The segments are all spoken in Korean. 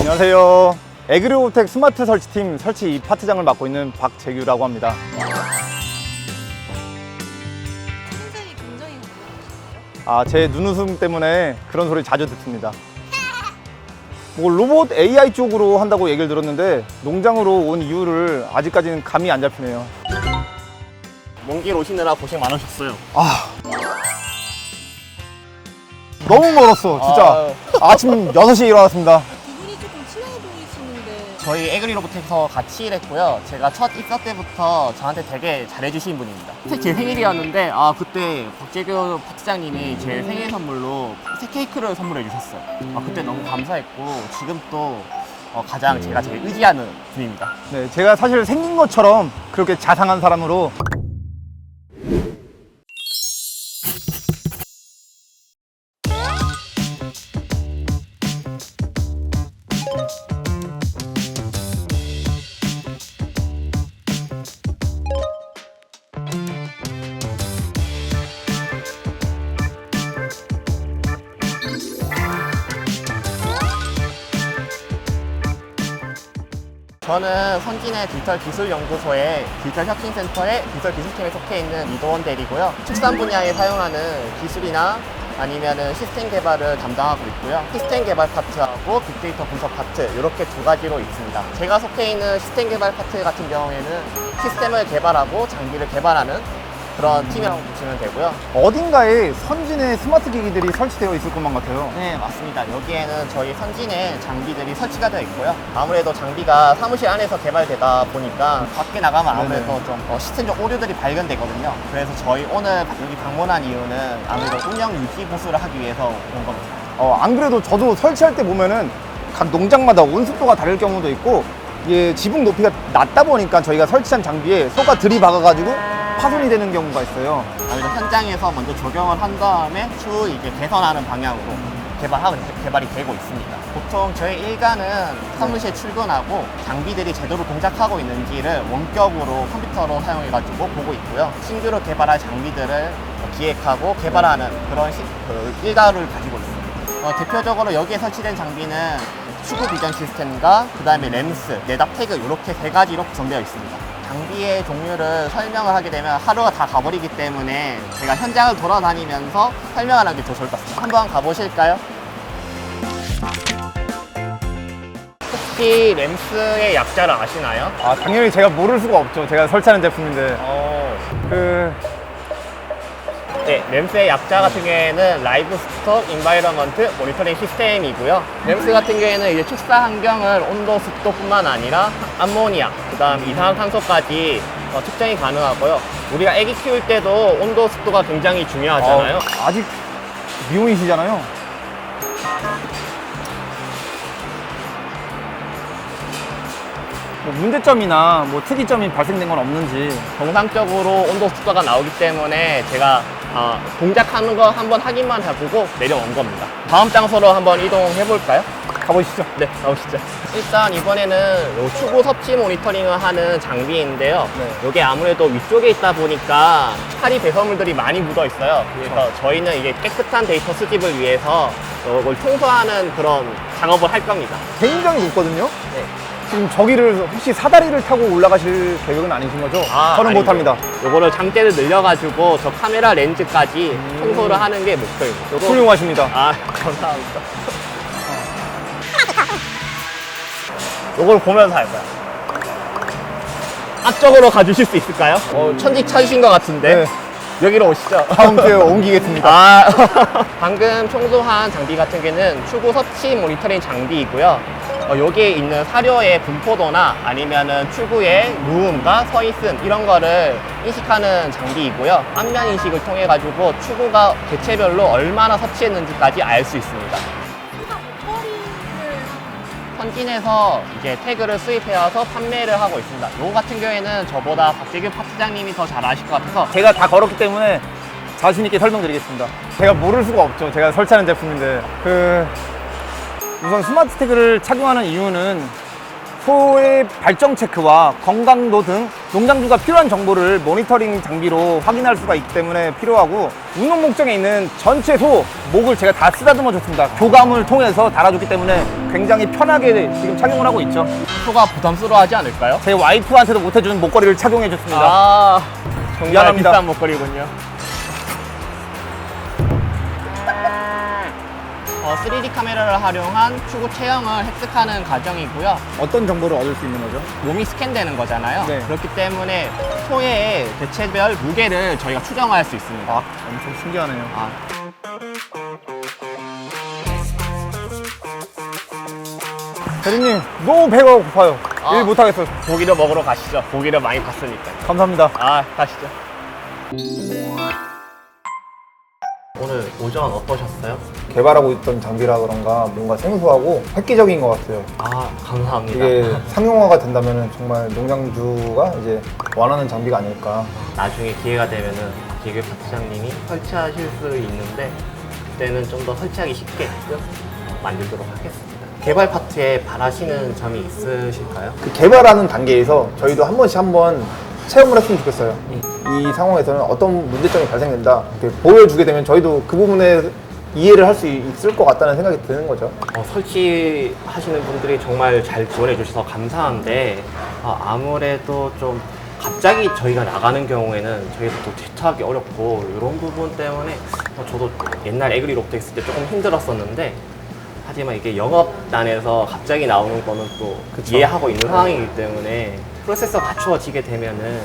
안녕하세요. 에그리오텍 스마트 설치팀 설치 2 파트장을 맡고 있는 박재규라고 합니다. 굉장히 굉장히? 아, 제 눈웃음 때문에 그런 소리 자주 듣습니다. 뭐 로봇 AI 쪽으로 한다고 얘기를 들었는데 농장으로 온 이유를 아직까지는 감이 안 잡히네요. 먼 길 오시느라 고생 많으셨어요. 아. 너무 멀었어, 진짜. 아침 6시에 일어났습니다. 저희 에그리 로봇에서 같이 일했고요. 제가 첫 입사 때부터 저한테 되게 잘해주신 분입니다. 제 생일이었는데 아 그때 박재규 파트장님이 제 생일 선물로 새 케이크를 선물해 주셨어요. 아 그때 너무 감사했고 지금 또 어, 가장 제가 제일 의지하는 분입니다. 네, 제가 사실 생긴 것처럼 그렇게 자상한 사람으로 저는 선진의 디지털 기술 연구소의 디지털 혁신 센터의 디지털 기술팀에 속해 있는 이도원 대리고요. 축산 분야에 사용하는 기술이나 아니면은 시스템 개발을 담당하고 있고요. 시스템 개발 파트하고 빅데이터 분석 파트 이렇게 두 가지로 있습니다. 제가 속해 있는 시스템 개발 파트 같은 경우에는 시스템을 개발하고 장비를 개발하는 그런 팀이라고 보시면 되고요. 어딘가에 선진의 스마트 기기들이 설치되어 있을 것만 같아요. 네, 맞습니다. 여기에는 저희 선진의 장비들이 설치가 되어 있고요. 아무래도 장비가 사무실 안에서 개발되다 보니까 밖에 나가면 아무래도. 좀 어, 시스템적 오류들이 발견되거든요. 그래서 저희 오늘 여기 방문한 이유는 아무래도 운영 유지 보수를 하기 위해서 온 겁니다. 어, 안 그래도 저도 설치할 때 보면은 각 농장마다 온습도가 다를 경우도 있고 이게 지붕 높이가 낮다 보니까 저희가 설치한 장비에 소가 들이박아가지고 파손이 되는 경우가 있어요. 아무래도 현장에서 먼저 적용을 한 다음에 추후 이제 개선하는 방향으로 개발하고 개발이 되고 있습니다. 보통 저희 일가는 사무실에 출근하고 장비들이 제대로 동작하고 있는지를 원격으로 컴퓨터로 사용해가지고 보고 있고요. 신규로 개발할 장비들을 기획하고 개발하는 그런 시, 그 일가를 가지고 있습니다. 어, 대표적으로 여기에 설치된 장비는 추구 비전 시스템과 그 다음에 램스, 내답 태그 이렇게 세 가지로 구성되어 있습니다. 장비의 종류를 설명을 하게 되면 하루가 다 가버리기 때문에 제가 현장을 돌아다니면서 설명을 하는 게 더 좋을 것 같습니다. 한번 가보실까요? 혹시 램스의 약자를 아시나요? 아, 당연히 제가 모를 수가 없죠. 제가 설치하는 제품인데. 어, 그, 네, 램스의 약자 같은 경우에는 라이브 스톡 인바이러먼트 모니터링 시스템이고요. 램스 같은 경우에는 이제 축사 환경을 온도, 습도뿐만 아니라 암모니아, 그다음 이산화탄소까지 어, 측정이 가능하고요. 우리가 아기 키울 때도 온도, 습도가 굉장히 중요하잖아요. 어, 아직 미혼이시잖아요. 뭐 문제점이나 뭐 특이점이 발생된 건 없는지 정상적으로 온도, 습도가 나오기 때문에 제가 어, 동작하는 거 한번 확인만 해보고 내려온 겁니다. 다음 장소로 한번 이동해 볼까요? 가보시죠. 네, 나오시죠. 일단 이번에는 요 추구 섭취 모니터링을 하는 장비인데요. 네. 이게 아무래도 위쪽에 있다 보니까 파리 배설물들이 많이 묻어 있어요. 그래서 저희는 이게 깨끗한 데이터 수집을 위해서 이걸 청소하는 그런 작업을 할 겁니다. 굉장히 높거든요. 네. 지금 저기를 혹시 사다리를 타고 올라가실 계획은 아니신 거죠? 아, 저는 아니고요. 못합니다. 요거를 장대를 늘려가지고 저 카메라 렌즈까지 청소를 하는 게 목표입니다. 요거- 훌륭하십니다. 아, 감사합니다. 요걸 보면서 할 거야. 앞쪽으로 가주실 수 있을까요? 어, 천직 찾으신 것 같은데. 네. 여기로 오시죠. 다음 주에 옮기겠습니다. 아, 방금 청소한 장비 같은 경우는 추구 섭취 모니터링 장비이고요. 어, 여기에 있는 사료의 분포도나 아니면은 추구의 누움과 서있음 이런 거를 인식하는 장비이고요. 안면 인식을 통해 가지고 추구가 개체별로 얼마나 섭취했는지까지 알 수 있습니다. 선진에서 이제 태그를 수입해와서 판매를 하고 있습니다. 요거 같은 경우에는 저보다 박재규 파트장님이 더 잘 아실 것 같아서 제가 다 걸었기 때문에 자신 있게 설명드리겠습니다. 제가 모를 수가 없죠. 제가 설치하는 제품인데 그 우선 스마트 태그를 착용하는 이유는 소의 발정 체크와 건강도 등 농장주가 필요한 정보를 모니터링 장비로 확인할 수가 있기 때문에 필요하고 운동 목적에 있는 전체 소 목을 제가 다 쓰다듬어 줬습니다. 교감을 통해서 달아줬기 때문에 굉장히 편하게 지금 착용을 하고 있죠. 소가 부담스러워하지 않을까요? 제 와이프한테도 못 해주는 목걸이를 착용해 줬습니다. 아, 정말 미안합니다. 비싼 목걸이군요. 어, 3D 카메라를 활용한 추구 체형을 획득하는 과정이고요. 어떤 정보를 얻을 수 있는 거죠? 몸이 스캔되는 거잖아요. 네. 그렇기 때문에 소의 개체별 무게를 저희가 추정할 수 있습니다. 아, 엄청 신기하네요. 아, 대리님, 너무 배가 고파요. 아. 일 못하겠어요. 고기를 먹으러 가시죠. 고기를 많이 봤으니까. 감사합니다. 아, 가시죠. 오늘 오전 어떠셨어요? 개발하고 있던 장비라 그런가 뭔가 생소하고 획기적인 것 같아요. 아, 감사합니다. 이게 상용화가 된다면 정말 농장주가 이제 원하는 장비가 아닐까. 나중에 기회가 되면은 기계 파트장님이 설치하실 수 있는데 그때는 좀 더 설치하기 쉽게 만들도록 하겠습니다. 개발 파트에 바라시는 점이 있으실까요? 그 개발하는 단계에서 저희도 한 번씩 한번 체험을 했으면 좋겠어요. 이 상황에서는 어떤 문제점이 발생된다. 이렇게 보여주게 되면 저희도 그 부분에 이해를 할 수 있을 것 같다는 생각이 드는 거죠. 어, 설치하시는 분들이 정말 잘 지원해 주셔서 감사한데 아, 무래도좀 갑자기 저희가 나가는 경우에는 저희도 또 대처하기 어렵고 이런 부분 때문에 어, 저도 옛날 에그리 롭트 했을 때 조금 힘들었었는데 하지만 이게 영업단에서 갑자기 나오는 거는 또 그쵸. 이해하고 있는 상황이기 때문에 프로세서 갖추어지게 되면은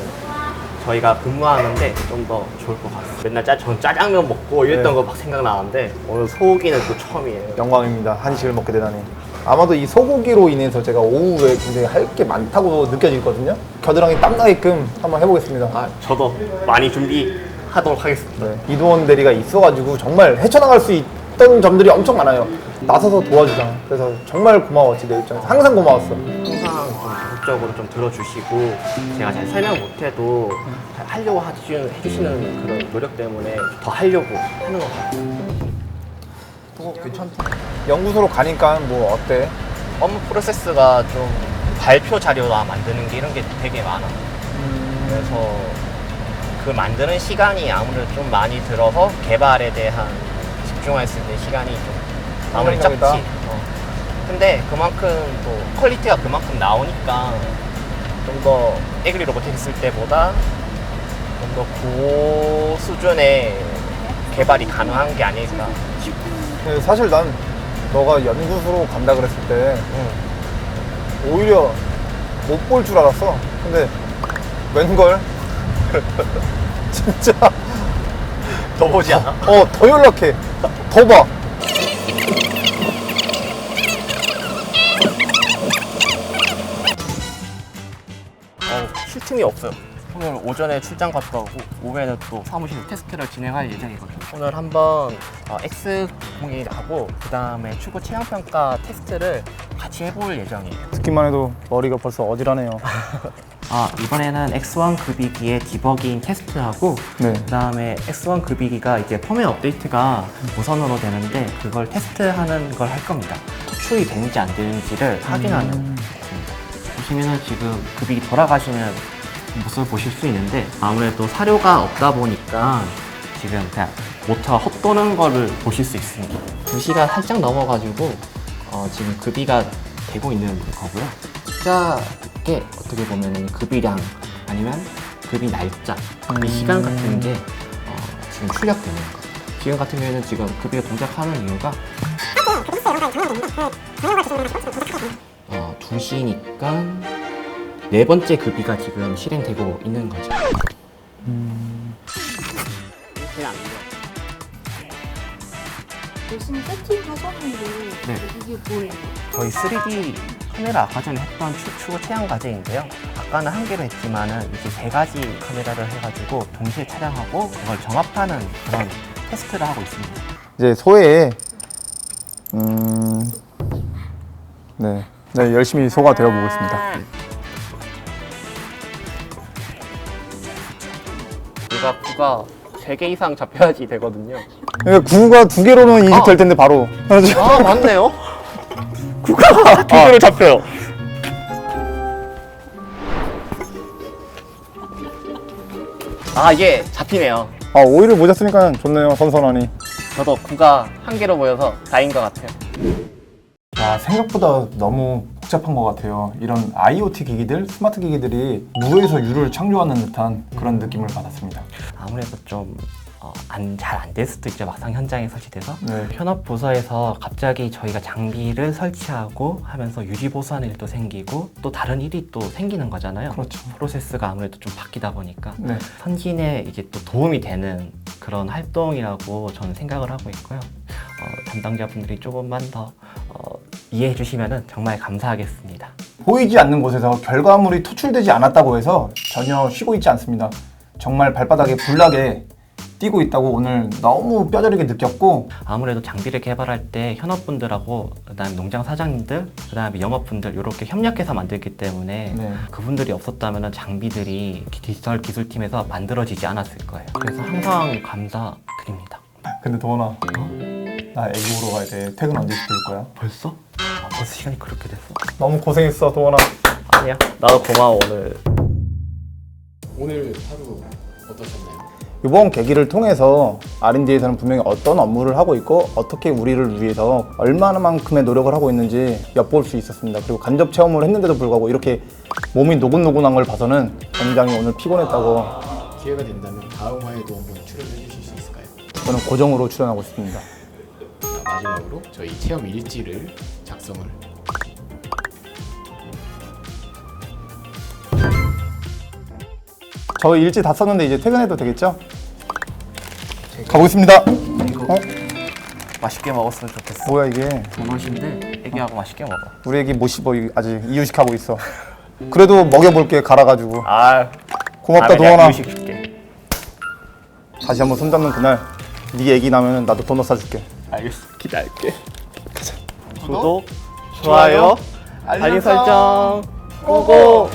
저희가 근무하는데 좀 더 좋을 것 같아요. 맨날 짜, 전 짜장면 먹고 이랬던 네. 거막 생각나는데 오늘 소고기는 또 처음이에요. 영광입니다. 한식을 먹게 되다니. 아마도 이 소고기로 인해서 제가 오후에 굉장히 할 게 많다고 느껴지거든요. 겨드랑이 땀 나게끔 한번 해보겠습니다. 아, 저도 많이 준비하도록 하겠습니다. 네. 이도원 대리가 있어가지고 정말 헤쳐나갈 수 있던 점들이 엄청 많아요. 나서서 도와주잖아. 그래서 정말 고마웠지 내 입장에서. 항상 고마웠어. 항상 좀 적극적으로 좀 들어주시고 제가 잘 설명 못해도 잘 하려고 해주시는, 해주시는 그런 노력 때문에 더 하려고 하는 것 같아요. 또 괜찮다. 연구소로 가니까 뭐 어때? 업무 프로세스가 좀 발표 자료나 만드는 게 이런 게 되게 많아. 그래서 그 만드는 시간이 아무래도 좀 많이 들어서 개발에 대한 집중할 수 있는 시간이 좀 아무리. 생각이다. 어. 근데 그만큼 또 퀄리티가 그만큼 나오니까 좀 더 에그리 로봇 했을 때보다 좀 더 고수준의 개발이 가능한 게 아닐까. 근데 사실 난 너가 연구소로 간다 그랬을 때 응. 오히려 못 볼 줄 알았어. 근데 웬걸? 진짜 더 보지 않아? 어 더 연락해. 더 봐. 틈이 없어요. 오늘 오전에 출장 갔다 오고 오후에는 또 사무실 테스트를 진행할 예정이거든요. 오늘 한번 어, X0하고 그 다음에 출고 체형 평가 테스트를 같이 해볼 예정이에요. 듣기만 해도 머리가 벌써 어지러네요. 아 이번에는 X1 급이기의 디버깅 테스트하고 네. 그 다음에 X1 급이기가 이제 펌웨어 업데이트가 우선으로 되는데 그걸 테스트하는 걸 할 겁니다. 추이 되는지 안 되는지를 확인하는 음. 보시면은 지금 급이 돌아가시는 모습을 보실 수 있는데 아무래도 사료가 없다 보니까 지금 그냥 모터가 헛도는 거를 보실 수 있습니다. 2시가 살짝 넘어가지고 어, 지금 급이가 되고 있는 거고요. 숫자게 어떻게 보면 급이량 아니면 급이 날짜. 이 시간 같은 게 어, 지금 출력되는 거예요. 지금 같은 경우에는 지금 급이가 동작하는 이유가 어, 2시니까 네 번째 급이가 지금 실행되고 있는 거죠. 돼요. 열심히 세팅하셨는데 네. 이게 뭐예요? 저희 3D 카메라 아까 전에 했던 추, 추후 체험 과제인데요. 아까는 한 개로 했지만은 이제 세 가지 카메라를 해가지고 동시에 촬영하고 그걸 정합하는 그런 테스트를 하고 있습니다. 이제 소에 음, 네, 네 열심히 소가 되어 보겠습니다. 구가 3개 이상 잡혀야지 되거든요. 그러니까 구가 두 개로는 이직 아. 될 텐데 바로. 아 맞네요. 구가 아. 두 개로 잡혀요. 아 이게 잡히네요. 아 오이를 모자 쓰니까 좋네요 선선하니. 저도 구가 한 개로 보여서 다인 것 같아요. 아 생각보다 너무 복잡한 것 같아요 이런 IoT 기기들 스마트 기기들이 무에서 유를 창조하는 듯한 그런 느낌을 받았습니다 아무래도 좀잘안 될 수도 있죠 막상 현장에 설치돼서 네. 현업 부서에서 갑자기 저희가 장비를 설치하고 하면서 유지 보수하는 일도 생기고 또 다른 일이 또 생기는 거잖아요. 그렇죠. 프로세스가 아무래도 좀 바뀌다 보니까 네. 선진에 이게 또 도움이 되는 그런 활동이라고 저는 생각을 하고 있고요. 어, 담당자분들이 조금만 더 어, 이해해 주시면 정말 감사하겠습니다. 보이지 않는 곳에서 결과물이 토출되지 않았다고 해서 전혀 쉬고 있지 않습니다. 정말 발바닥에 불나게 뛰고 있다고 오늘 너무 뼈저리게 느꼈고 아무래도 장비를 개발할 때 현업분들하고 그다음에 농장 사장님들, 그다음에 영업분들 이렇게 협력해서 만들기 때문에 네. 그분들이 없었다면 장비들이 디지털 기술팀에서 만들어지지 않았을 거예요. 그래서 항상 감사드립니다. 근데 도원아 나 애기 보러 가야 돼. 퇴근 언제 시킬 거야? 벌써? 아, 벌써 시간이 그렇게 됐어? 너무 고생했어 도원아. 아니야. 나도 고마워 오늘. 오늘 하루 어떠셨나요? 이번 계기를 통해서 R&D에서는 분명히 어떤 업무를 하고 있고 어떻게 우리를 위해서 얼마나만큼의 노력을 하고 있는지 엿볼 수 있었습니다. 그리고 간접 체험을 했는데도 불구하고 이렇게 몸이 노곤노곤한 걸 봐서는 굉장히 오늘 피곤했다고 기회가 된다면 다음 화에도 한번 출연해 주실 수 있을까요? 저는 고정으로 출연하고 싶습니다. 자, 마지막으로 저희 체험 일지를 작성을 저 일지 다 썼는데 이제 퇴근해도 되겠죠? 가보겠습니다. 어? 맛있게 먹었으면 좋겠어. 뭐야 이게? 전옷인데 애기하고 맛있게 먹어. 우리 애기 못 씹어 이- 아직 이유식하고 있어. 그래도 먹여볼게 갈아가지고. 아, 고맙다 도원아. 이유식 줄게. 다시 한번 손잡는 그날 네 애기 나면 나도 도넛 사줄게. 알겠어. 기다릴게. 구독, 좋아요, 알림. 설정, 고고.